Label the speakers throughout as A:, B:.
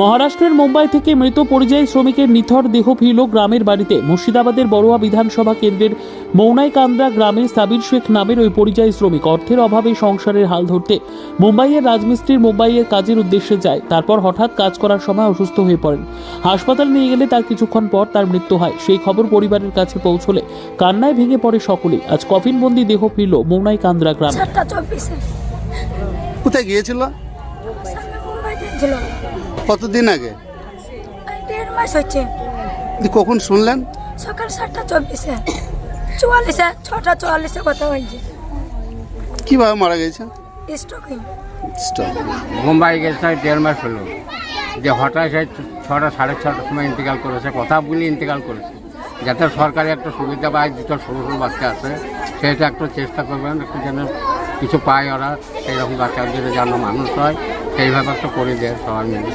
A: মহারাষ্ট্রের মুম্বাই থেকে মৃত পরিযায়ী শ্রমিকের নিথর দেহ ফিরল গ্রামের বাড়িতে। মুর্শিদাবাদের বড়ুয়া বিধানসভা কেন্দ্রের মৌনাইকান্দ্রা গ্রামে সাবির শেখ নামের ওই পরিযায়ী শ্রমিক অর্থের অভাবে সংসারের হাল ধরতে মুম্বাইয়ের রাজমিস্ত্রির মুম্বাইয়ের কাজের উদ্দেশ্যে যায়। তারপর হঠাৎ কাজ করার সময় অসুস্থ হয়ে পড়েন। হাসপাতাল নিয়ে গেলে তার কিছুক্ষণ পর তার মৃত্যু হয়। সেই খবর পরিবারের কাছে পৌঁছলে কান্নায় ভেঙে পড়ে সকলে আজ কফিনবন্দি দেহ ফিরল মৌনাইকান্দ্রা গ্রামে।
B: সাতটা
C: কোথায় গিয়েছিল? কতদিন আগে?
B: দেড় মাস হচ্ছে।
C: দি কখন শুনলেন?
B: সকাল সাতটা চব্বিশে। চুয়াল্লিশে ছটা চুয়াল্লিশে কথা হয়েছে
C: কীভাবে মারা গেছে?
B: স্ট্রোকিং.
D: মুম্বাই গেছে দেড় মাস হলো। যে হঠাৎ সে ছটা সাড়ে ছটার সময় ইন্তেকাল করেছে কথা বলে ইন্তেকাল করেছে। যাতে সরকারি একটা সুবিধা পায় দুটো সরু সরু বাচ্চা আছে সেটা একটু চেষ্টা করবেন একটু যেন কিছু পায় ওরা সেই রকম বাচ্চাদের যেন মানুষ হয়। সেইভাবে একটু করে দেয় সবাই মিলে।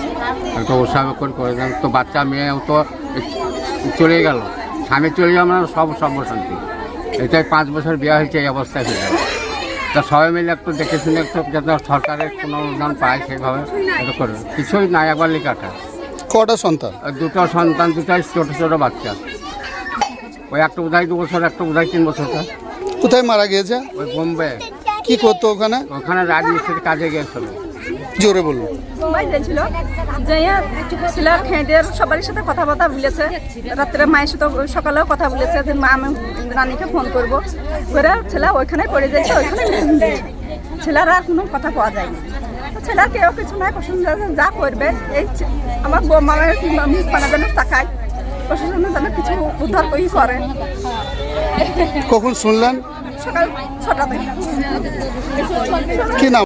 D: একটু উৎসাহ করে করে দেন। তো বাচ্চা মেয়েও তো চলে গেল। স্বামী চলে যাওয়া মানে সব সর্বশান্তি। এটাই পাঁচ বছর বিয়ে হয়েছে এই অবস্থায় হয়ে গেল। তা সবাই মিলে একটু দেখে শুনে একটু যাতে সরকারের কোনো অনুদান পায় সেইভাবে একটু করে। কিছুই নাই একবার লিখাটা
C: কটা সন্তান?
D: আর দুটো সন্তান দুটাই ছোটো ছোটো বাচ্চা। ওই একটা বোধহয় দু বছর একটা বোধহয় তিন বছরটা
C: কোথায় মারা গিয়েছে?
D: ওই বোম্বে।
C: কি করতো ওখানে?
D: ওখানে রাজমিস্ত্রির কাজে গিয়েছিল।
C: জোরে বলুন।
E: যাইয়া ছেলের খেঁদের সবারই সাথে কথাবার্তা বলেছে। রাত্রে মায়ের সাথে সকালেও কথা বলেছে যে মা আমি রানীকে ফোন করব। করে ছেলে ওইখানে পড়ে যাচ্ছে ওইখানে। ছেলের আর কোনো কথা পাওয়া যায়নি। ছেলের কেউ কিছু নাই প্রশাসন যা করবে এই আমার বৌমা মুখ পানা যেন তাকায়। প্রশাসন যেন কিছু উদ্ধার করি করে।
C: কখন শুনলেন?
E: সকাল ছটা থেকে।
C: কি নাম?